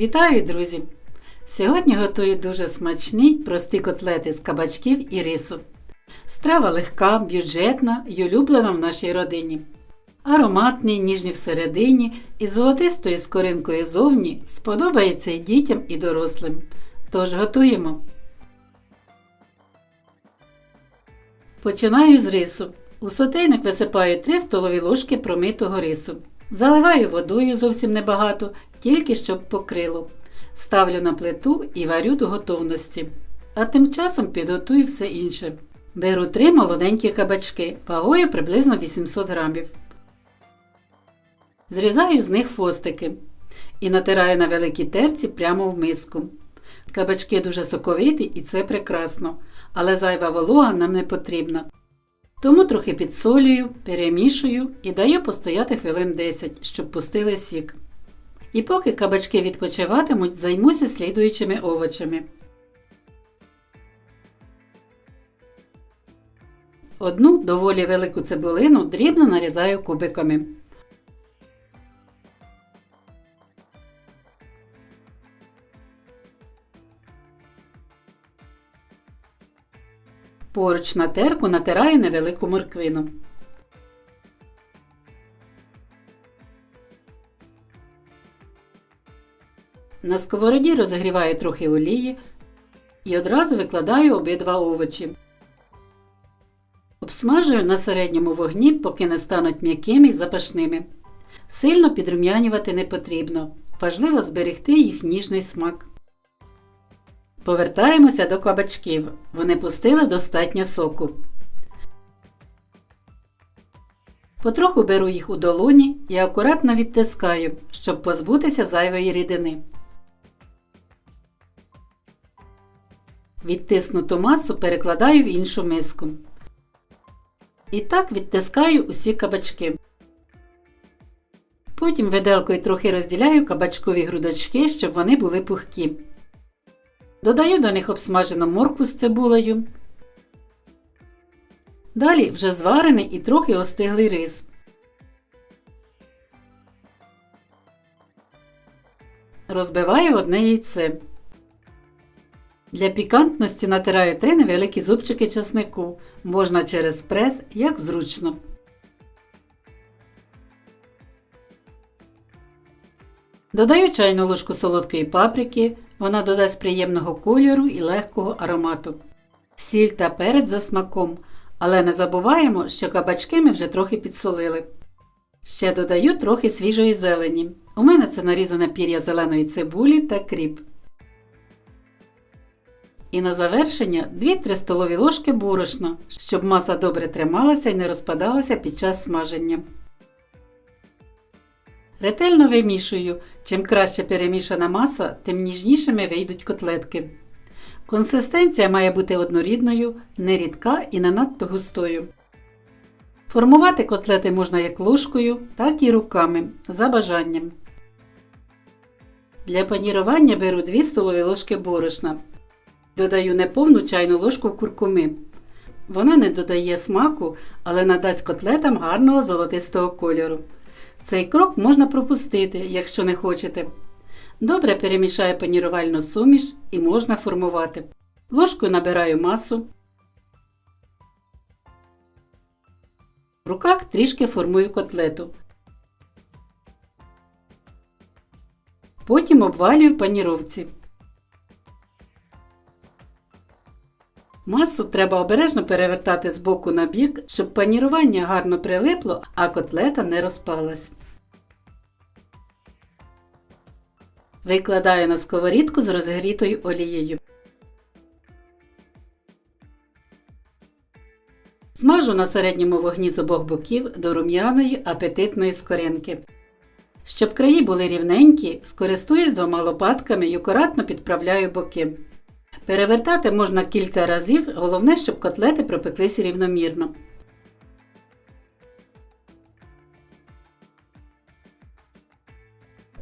Вітаю, друзі! Сьогодні готую дуже смачні прості котлети з кабачків і рису. Страва легка, бюджетна і улюблена в нашій родині. Ароматний, ніжні всередині і золотистою скоринкою зовні сподобається і дітям, і дорослим. Тож готуємо. Починаю з рису. У сотейник висипаю 3 столові ложки промитого рису. Заливаю водою зовсім небагато, тільки щоб покрило. Ставлю на плиту і варю до готовності. А тим часом підготую все інше. Беру три молоденькі кабачки, вагою приблизно 800 грамів. Зрізаю з них фостики і натираю на великій терці прямо в миску. Кабачки дуже соковиті і це прекрасно, але зайва волога нам не потрібна. Тому трохи підсолюю, перемішую і даю постояти хвилин 10, щоб пустили сік. І поки кабачки відпочиватимуть, займуся слідуючими овочами. Одну доволі велику цибулину дрібно нарізаю кубиками. Поруч на терку натираю невелику морквину. На сковороді розігріваю трохи олії і одразу викладаю обидва овочі. Обсмажую на середньому вогні, поки не стануть м'якими і запашними. Сильно підрум'янювати не потрібно. Важливо зберегти їх ніжний смак. Повертаємося до кабачків. Вони пустили достатньо соку. Потроху беру їх у долоні і акуратно відтискаю, щоб позбутися зайвої рідини. Відтиснуту масу перекладаю в іншу миску. І так відтискаю усі кабачки. Потім виделкою трохи розділяю кабачкові грудочки, щоб вони були пухкі. Додаю до них обсмажену моркву з цибулею. Далі вже зварений і трохи остиглий рис. Розбиваю одне яйце. Для пікантності натираю три невеликі зубчики часнику. Можна через прес, як зручно. Додаю чайну ложку солодкої паприки, вона додасть приємного кольору і легкого аромату. Сіль та перець за смаком, але не забуваємо, що кабачки ми вже трохи підсолили. Ще додаю трохи свіжої зелені. У мене це нарізане пір'я зеленої цибулі та кріп. І на завершення 2-3 столові ложки борошна, щоб маса добре трималася і не розпадалася під час смаження. Ретельно вимішую. Чим краще перемішана маса, тим ніжнішими вийдуть котлетки. Консистенція має бути однорідною, не рідка і не надто густою. Формувати котлети можна як ложкою, так і руками за бажанням. Для панірування беру 2 столові ложки борошна. Додаю неповну чайну ложку куркуми. Вона не додає смаку, але надасть котлетам гарного золотистого кольору. Цей крок можна пропустити, якщо не хочете. Добре перемішаю панірувальну суміш і можна формувати. Ложкою набираю масу. В руках трішки формую котлету. Потім обвалюю в паніровці. Масу треба обережно перевертати з боку на бік, щоб панірування гарно прилипло, а котлета не розпалась. Викладаю на сковорідку з розгрітою олією. Смажу на середньому вогні з обох боків до рум'яної апетитної скоринки. Щоб краї були рівненькі, скористуюсь двома лопатками і акуратно підправляю боки. Перевертати можна кілька разів, головне, щоб котлети пропеклися рівномірно.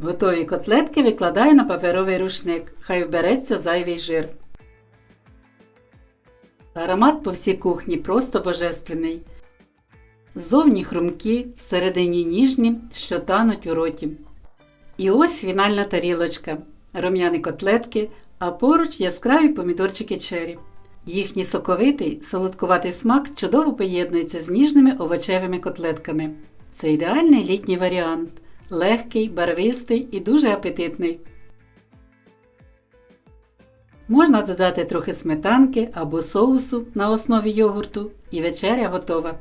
Готові котлетки викладаю на паперовий рушник, хай вбереться зайвий жир. Аромат по всій кухні просто божественний. Ззовні хрумкі, всередині ніжні, що тануть у роті. І ось фінальна тарілочка. рум'яні котлетки, а поруч яскраві помідорчики чері. Їхній соковитий, солодкуватий смак чудово поєднується з ніжними овочевими котлетками. Це ідеальний літній варіант, легкий, барвистий і дуже апетитний. Можна додати трохи сметанки або соусу на основі йогурту, і вечеря готова.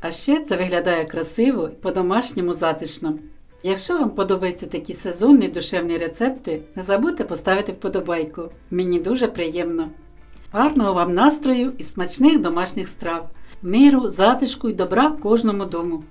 А ще це виглядає красиво і по-домашньому затишно. Якщо вам подобаються такі сезонні душевні рецепти, не забудьте поставити вподобайку. Мені дуже приємно. Гарного вам настрою і смачних домашніх страв, миру, затишку і добра кожному дому.